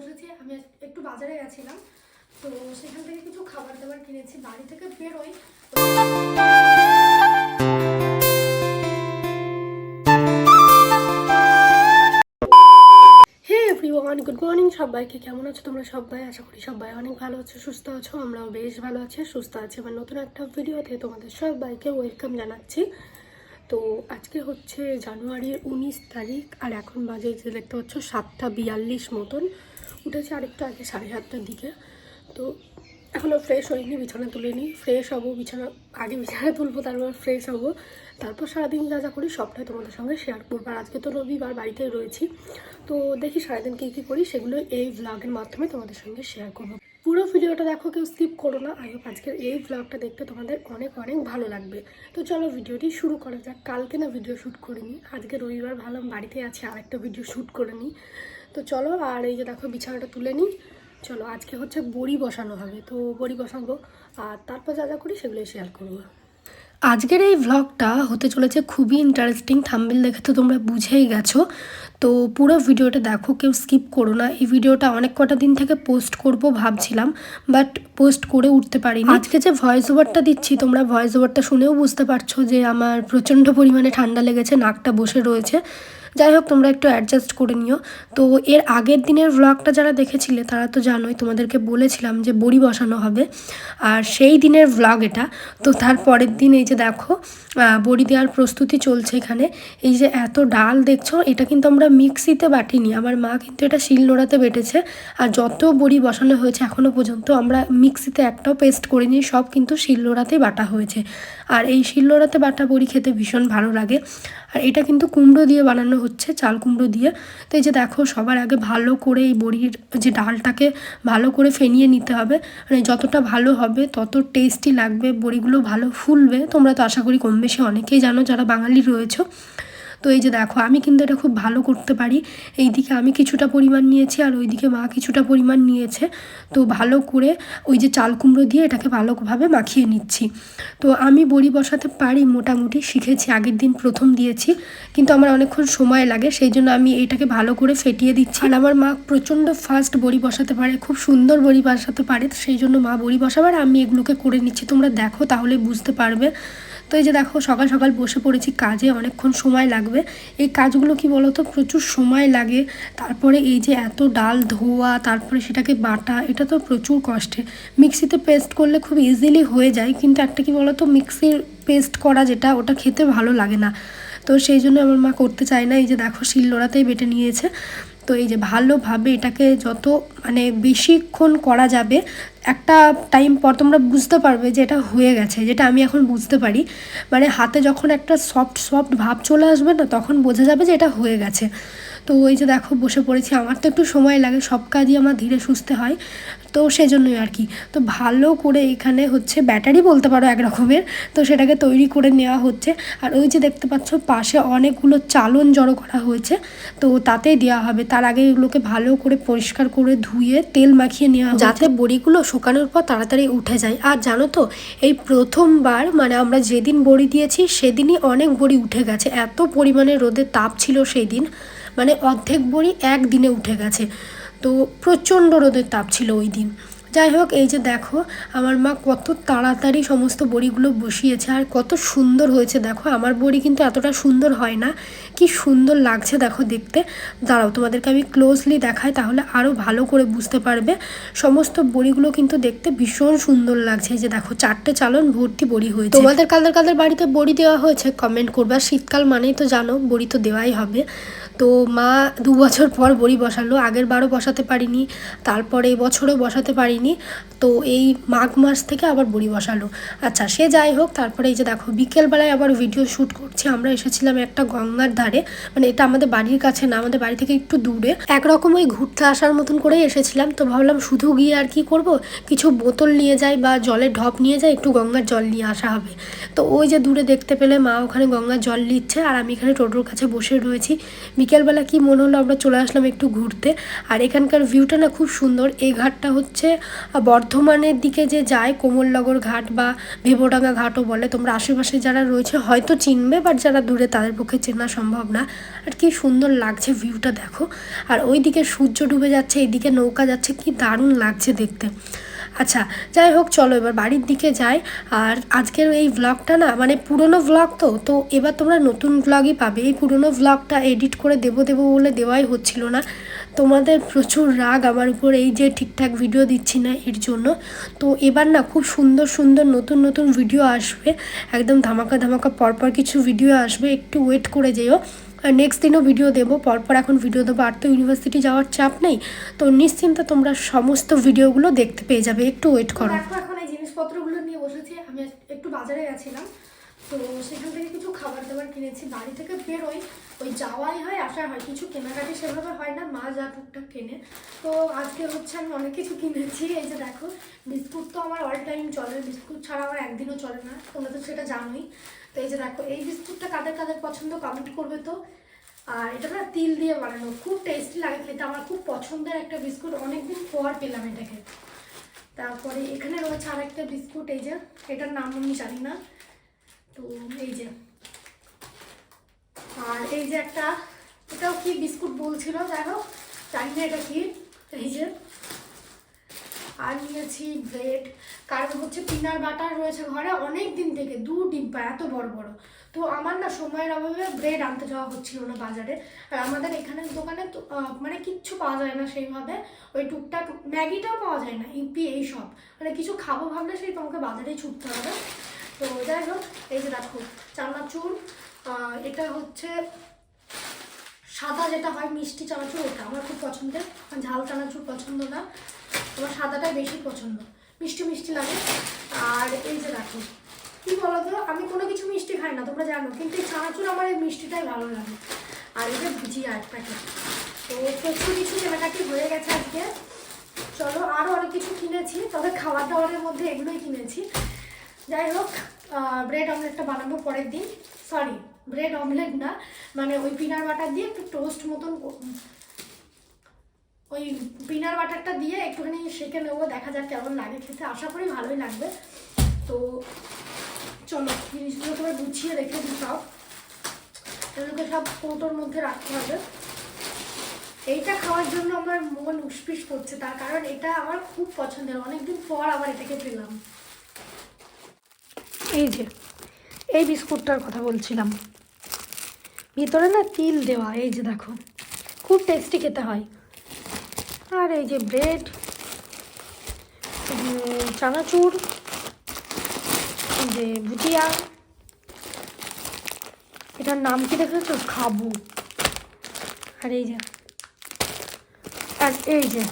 এসেছি আমি একটু বাজারে গেছিলাম, তো সেখান থেকে কিছু খাবার দাবার কিনেছি, বাড়ি থেকে বেরোই। গুড মর্নিং সবাইকে কেমন আছো তোমরা সবাই? আশা করি সবাই অনেক ভালো আছো, সুস্থ আছো, আমরাও বেশ ভালো আছি সুস্থ আছি এবার নতুন একটা ভিডিওতে তোমাদের সবাইকে ওয়েলকাম জানাচ্ছি। তো আজকে হচ্ছে জানুয়ারির উনিশ তারিখ, আর এখন বাজে যে দেখতে পাচ্ছ সাতটা বিয়াল্লিশ মতন। উঠেছে আরেকটু আগে, সাড়ে সাতটার দিকে। তো এখনও ফ্রেশ হয়নি, বিছানা তুলে নিই। ফ্রেশ হব, বিছানা, আগে বিছানা তুলবো, তারপর ফ্রেশ হব। তারপর সারাদিন যা যা করি সবটাই তোমাদের সঙ্গে শেয়ার করব। আর আজকে তো রবিবার বাড়িতেই রয়েছি। তো দেখি সারাদিন কী কী করি, সেগুলো এই ভ্লগের মাধ্যমে তোমাদের সঙ্গে শেয়ার করব। পুরো ভিডিওটা দেখো, কেউ স্কিপ করো না। আই হোপ আজকের এই ভ্লগটা দেখতে তোমাদের অনেক অনেক ভালো লাগবে। তো চলো ভিডিওটি শুরু করা যাক। কালকে না ভিডিও শ্যুট করিনি। আজকে রবিবার ভাবলাম বাড়িতে আছে আর একটা ভিডিও শ্যুট করে নিই। তো চলো, আর এই যে দেখো বিছানাটা তুলে নিই। চলো, আজকে হচ্ছে বড়ি বসানো হবে। তো বড়ি বসাবো, আর তারপর যা যা করি সেগুলোই শেয়ার করব। আজকের এই ভ্লগটা হতে চলেছে খুবই ইন্টারেস্টিং থাম্বেল দেখে তো তোমরা বুঝেই গেছো। তো পুরো ভিডিওটা দেখো, কেউ স্কিপ করো না। এই ভিডিওটা অনেক কটা দিন থেকে পোস্ট করব ভাবছিলাম বাট পোস্ট করে উঠতে পারিনি। আজকে যে ভয়েস ওভারটা দিচ্ছি, তোমরা ভয়েস ওভারটা শুনেও বুঝতে পারছ যে আমার প্রচণ্ড পরিমাণে ঠান্ডা লেগেছে, নাকটা বসে রয়েছে। যাই হোক, তোমরা একটু অ্যাডজাস্ট করে নিও। তো এর আগের দিনের ভ্লগটা যারা দেখেছিলে, তারা তো জানোই, তোমাদেরকে বলেছিলাম যে বড়ি বসানো হবে। আর সেই দিনের ভ্লগ এটা। তো তার পরের দিন এই যে দেখো বড়ি দেওয়ার প্রস্তুতি চলছে এখানে। এই যে এত ডাল দেখছ, এটা কিন্তু আমরা মিক্সিতে বাটিনি। আমার মা কিন্তু এটা শিলনোড়াতে বেটেছে। আর যত বড়ি বসানো হয়েছে এখনও পর্যন্ত আমরা মিক্সিতে একটাও পেস্ট করিনি, সব কিন্তু শিলনোড়াতেই বাটা হয়েছে। আর এই শিলনোড়াতে বাটা বড়ি খেতে ভীষণ ভালো লাগে। আর এটা কিন্তু কুমড়ো দিয়ে বানানো হচ্ছে, চাল কুমড়ো দিয়ে। তো এই যে দেখো, সবার আগে ভালো করে এই বড়ির যে ডালটাকে ভালো করে ফেনিয়ে নিতে হবে। মানে যতটা ভালো হবে, তত টেস্টি লাগবে, বড়িগুলো ভালো ফুলবে। তোমরা তো আশা করি কম বেশি অনেকেই জানো যারা বাঙালি রয়েছো। তো এই যে দেখো, আমি কিন্তু এটা খুব ভালো করতে পারি। এই দিকে আমি কিছুটা পরিমাণ নিয়েছি আর ওইদিকে মা কিছুটা পরিমাণ নিয়েছে। তো ভালো করে ওই যে চাল কুমড়ো দিয়ে এটাকে ভালোভাবে মাখিয়ে নিচ্ছি। তো আমি বড়ি বসাতে পারি মোটামুটি, শিখেছি, আগের দিন প্রথম দিয়েছি। কিন্তু আমার অনেকক্ষণ সময় লাগে, সেই জন্য আমি এটাকে ভালো করে ফেটিয়ে দিচ্ছি। আর আমার মা প্রচণ্ড ফাস্ট বড়ি বসাতে পারে, খুব সুন্দর বড়ি বসাতে পারে সেই জন্য মা বড়ি বসাবার, আমি এগুলোকে করে নিচ্ছি। তোমরা দেখো, তাহলে বুঝতে পারবে। তো এই যে দেখো, সকাল সকাল বসে পড়েছি কাজে, অনেকক্ষণ সময় লাগবে। এই কাজগুলো কি বলতো? প্রচুর সময় লাগে। তারপরে এই যে এত ডাল ধোয়া, তারপরে সেটাকে বাটা, এটা তো প্রচুর কষ্টে। মিক্সিতে পেস্ট করলে খুব ইজিলি হয়ে যায়, কিন্তু একটা কি বলতো? মিক্সির পেস্ট করা যেটা, ওটা খেতে ভালো লাগে না। তো সেই জন্য আমার মা করতে চায় না। এই যে দেখো, শিলনোড়াতেই বেটে নিয়েছে। তো এই যে ভালোভাবে এটাকে যত মানে বেশিক্ষণ করা যাবে, একটা টাইম পর তোমরা বুঝতে পারবে যে এটা হয়ে গেছে, যেটা আমি এখন বুঝতে পারি। মানে হাতে যখন একটা সফট সফট ভাব চলে আসবে না, তখন বোঝা যাবে যে এটা হয়ে গেছে। তো ওই যে দেখো, বসে পড়েছি। আমার তো একটু সময় লাগে, সব কাজই আমার ধীরে সুস্থে হয়। তো সেজন্যই আর কি। তো ভালো করে এখানে হচ্ছে ব্যাটারি বলতে পারো এক রকমের, তো সেটাকে তৈরি করে নেওয়া হচ্ছে। আর ওই যে দেখতে পাচ্ছ, পাশে অনেকগুলো চালন জড়ো করা হয়েছে, তো তাতেই দেওয়া হবে। তার আগে এগুলোকে ভালো করে পরিষ্কার করে ধুয়ে তেল মাখিয়ে নেওয়া যাতে বড়িগুলো শুকানোর পর তাড়াতাড়ি উঠে যায়। আর জানো তো, এই প্রথমবার মানে আমরা যেদিন বড়ি দিয়েছি, সেদিনই অনেক বড়ি উঠে গেছে। এত পরিমাণে রোদে তাপ ছিল সেই দিন মানে অর্ধেক বড়ি একদিনে উঠে গেছে। তো প্রচণ্ড রোদের তাপ ছিল ওই দিন। যাই হোক, এই যে দেখো, আমার মা কত তাড়াতাড়ি সমস্ত বড়িগুলো বসিয়েছে আর কত সুন্দর হয়েছে। দেখো, আমার বড়ি কিন্তু এতটা সুন্দর হয় না। কি সুন্দর লাগছে দেখো দেখতে। দাঁড়াও, তোমাদেরকে আমি ক্লোজলি দেখাই, তাহলে আরও ভালো করে বুঝতে পারবে। সমস্ত বড়িগুলো কিন্তু দেখতে ভীষণ সুন্দর লাগছে। এই যে দেখো, চারটে চালন ভর্তি বড়ি হয়েছে। তোমাদের কাদের কাদের বাড়িতে বড়ি দেওয়া হয়েছে? কমেন্ট করবে। আর শীতকাল মানেই তো জানো, বড়ি তো দেওয়াই হবে। তো মা দু বছর পর বড়ি বসালো, আগের বারও বসাতে পারিনি, তারপরে এই বছরও বসাতে পারিনি, তো এই মাঘ মাস থেকে আবার বড়ি বসালো। আচ্ছা সে যাই হোক, তারপরে এই যে দেখো, বিকেলবেলায় আবার ভিডিও শ্যুট করছি, আমরা এসেছিলাম একটা গঙ্গার ধারে মানে এটা আমাদের বাড়ির কাছে না, আমাদের বাড়ি থেকে একটু দূরে, একরকম ওই ঘুরতে আসার মতন করেই এসেছিলাম, তো ভাবলাম শুধু গিয়ে আর কি করব, কিছু বোতল নিয়ে যাই বা জলের ঢপ নিয়ে যাই, একটু গঙ্গার জল নিয়ে আসা হবে। তো ওই যে দূরে দেখতে পেলে মা ওখানে গঙ্গার জল নিচ্ছে, আর আমি এখানে টোটোর কাছে বসে রয়েছি বিকেলবেলা কি মনে হলো আমরা চলে আসলাম একটু ঘুরতে? আর এখানকার ভিউটা না খুব সুন্দর। এই ঘাটটা হচ্ছে বর্ধমানের দিকে যে যায় কোমলনগর ঘাট বা ভেবোডাঙ্গা ঘাটও বলে। তোমরা আশেপাশে যারা রয়েছে হয়তো চিনবে বাট যারা দূরে তাদের পক্ষে চেনা সম্ভব না। আর কি সুন্দর লাগছে ভিউটা দেখো। আর ওইদিকে সূর্য ডুবে যাচ্ছে এইদিকে নৌকা যাচ্ছে, কি দারুণ লাগছে দেখতে। আচ্ছা যাই হোক, চলো এবার বাড়ির দিকে যাই। আর আজকের এই ব্লগটা না মানে পুরনো ব্লগ তো তো এবার তোমরা নতুন ব্লগই পাবে। এই পুরনো ব্লগটা এডিট করে দেবো দেবো বলে দেওয়াই হচ্ছিল না। তোমাদের প্রচুর রাগ আমার উপর এই যে ঠিকঠাক ভিডিও দিচ্ছি না এর জন্য। তো এবার না খুব সুন্দর সুন্দর নতুন নতুন ভিডিও আসবে। একদম ধামাকা ধামাকা পরপর কিছু ভিডিও আসবে। একটু ওয়েট করে যেও। নেক্সট দিনও ভিডিও দেবো, পরপর এখন ভিডিও দেবো, আর তো ইউনিভার্সিটি যাওয়ার চাপ নেই, তো নিশ্চিন্তে তোমরা সমস্ত ভিডিওগুলো দেখতে পেয়ে যাবে, একটু ওয়েট করো। এখন এই জিনিসপত্রগুলো নিয়ে বসেছি, আমি একটু বাজারে গেছিলাম, তো সেখান থেকে কিছু খাবার দাবার কিনেছি, বাড়ি থেকে বেরোই ওই যাওয়াই হয় আসা হয়। কিছু কেনাকাটি সেভাবে হয় না, মা যা টুকটাক কেনে। তো আজকে হচ্ছে আমি অনেক কিছু কিনেছি, এই যে দেখো, বিস্কুট তো আমার অল টাইম চলে, বিস্কুট ছাড়া আমার একদিনও চলে না, তোমরা তো সেটা জানোই। তো এই যে দেখো, এই বিস্কুটটা কাদের কাদের পছন্দ কমেন্ট করবে তো? আর এটা না তিল দিয়ে বানানো, খুব টেস্টি লাগে খেতে, আমার খুব পছন্দের একটা বিস্কুট, অনেকদিন পর পেলাম এটাকে। তারপরে এখানে রয়েছে আর একটা বিস্কুট, এই যে, এটার নাম আমি জানি না। তো এই যে আর এই যে একটা, এটাও কি বিস্কুট বলছিল? যাই হোক জানি না এটা কি। এই যে, আর নিয়েছি ব্রেড। কারণ হচ্ছে পিনার বাটার রয়েছে ঘরে অনেক দিন থেকে, দু ডিব্বা এত বড় বড়। তো আমার না সময়ের অভাবে ব্রেড আনতে যাওয়া হচ্ছিল না বাজারে। আর আমাদের এখানের দোকানে তো মানে কিচ্ছু পাওয়া যায় না সেইভাবে। ওই টুকটাক ম্যাগিটাও পাওয়া যায় না, ইউপি এইসব। মানে কিছু খাব ভাবলে সেই তোমাকে বাজারেই ছুটতে হবে। তো যাই হোক, এই যে দেখো, চানাচুর এটা হচ্ছে সাদা যেটা হয়, মিষ্টি চানাচুর ওটা আমার খুব পছন্দের। ঝাল চানাচুর পছন্দ না আমার সাদাটাই বেশি পছন্দ। মিষ্টি মিষ্টি লাগে। আর এই যে দেখো, কি বলতো, আমি কোনো কিছু মিষ্টি খাই না, তোমরা জানো, কিন্তু এই চানাচুর আমার এই মিষ্টিটাই ভালো লাগে। আর এটা ভুজিয়া এক প্যাকেট। তো প্রচুর কিছু কেনাকাটি হয়ে গেছে আজকে। চলো আরও অনেক কিছু কিনেছি, তবে খাবার দাবারের মধ্যে এগুলোই কিনেছি। যাই হোক ব্রেড অমলেটটা বানাবো পরের দিন। সরি ব্রেড অমলেট না মানে ওই পিনার বাটার দিয়ে একটু টোস্ট মতন ওই পিনার বাটারটা দিয়ে একটুখানি সেঁকে নেব, দেখা যাক কেমন লাগে খেতে। আশা করি ভালোই লাগবে। তো চলো, জিনিসগুলো তোমার গুছিয়ে রেখে দিই সব। এগুলোকে সব কৌটোর মধ্যে রাখতে হবে। এইটা খাওয়ার জন্য আমার মন উসপিস করছে, তার কারণ এটা আমার খুব পছন্দের। অনেকদিন পর আবার এটাকে পেলাম। এই যে, এই বিস্কুটটার কথা বলছিলাম। ভিতরে না তিল দেওয়া, এই যে দেখো, খুব টেস্টি খেতে হয়। আর এই যে ব্রেড চানাচুর যে ভুটিয়া এটার নাম কি দেখেছ? খাব। আর এই যে, আর এই যে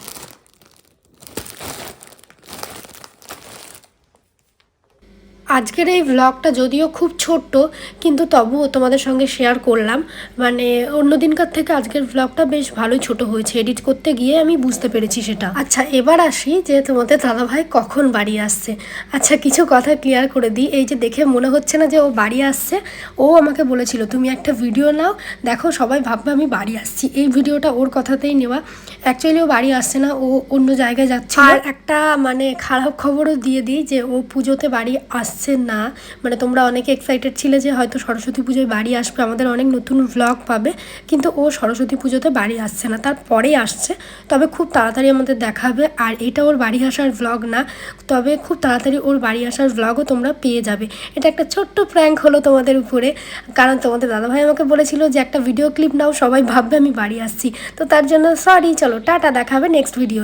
আজকের এই ভ্লগটা যদিও খুব ছোট্ট কিন্তু তবুও তোমাদের সঙ্গে শেয়ার করলাম। মানে অন্য দিনকার থেকে আজকের ভ্লগটা বেশ ভালোই ছোট হয়েছে এডিট করতে গিয়ে আমি বুঝতে পেরেছি সেটা। আচ্ছা এবার আসি যে তোমাদের দাদাভাই কখন বাড়ি আসছে। আচ্ছা কিছু কথা ক্লিয়ার করে দিই। এই যে দেখে মনে হচ্ছে না যে ও বাড়ি আসছে। ও আমাকে বলেছিল তুমি একটা ভিডিও নাও। দেখো সবাই ভাববে আমি বাড়ি আসছি। এই ভিডিওটা ওর কথাতেই নেওয়া। অ্যাকচুয়ালি ও বাড়ি আসছে না ও অন্য জায়গায় যাচ্ছে আর একটা মানে খারাপ খবরও দিয়ে দিই যে ও পুজোতে বাড়ি আসছে। না মানে তোমরা অনেকে এক্সাইটেড ছিলে যে হয়তো সরস্বতী পুজোয় বাড়ি আসবে, আমাদের অনেক নতুন ভ্লগ পাবে, কিন্তু ও সরস্বতী পুজোতে বাড়ি আসছে না তারপরেই আসছে। তবে খুব তাড়াতাড়ি আমাদের দেখাবে, আর এটা ওর বাড়ি আসার ভ্লগ না, তবে খুব তাড়াতাড়ি ওর বাড়ি আসার ভ্লগও তোমরা পেয়ে যাবে। এটা একটা ছোট্ট প্র্যাঙ্ক হলো তোমাদের উপরে, কারণ তোমাদের দাদাভাই আমাকে বলেছিল যে একটা ভিডিও ক্লিপ নাও, সবাই ভাববে আমি বাড়ি আসছি। তো তার জন্য সরি চলো, টাটা, দেখাবে নেক্সট ভিডিও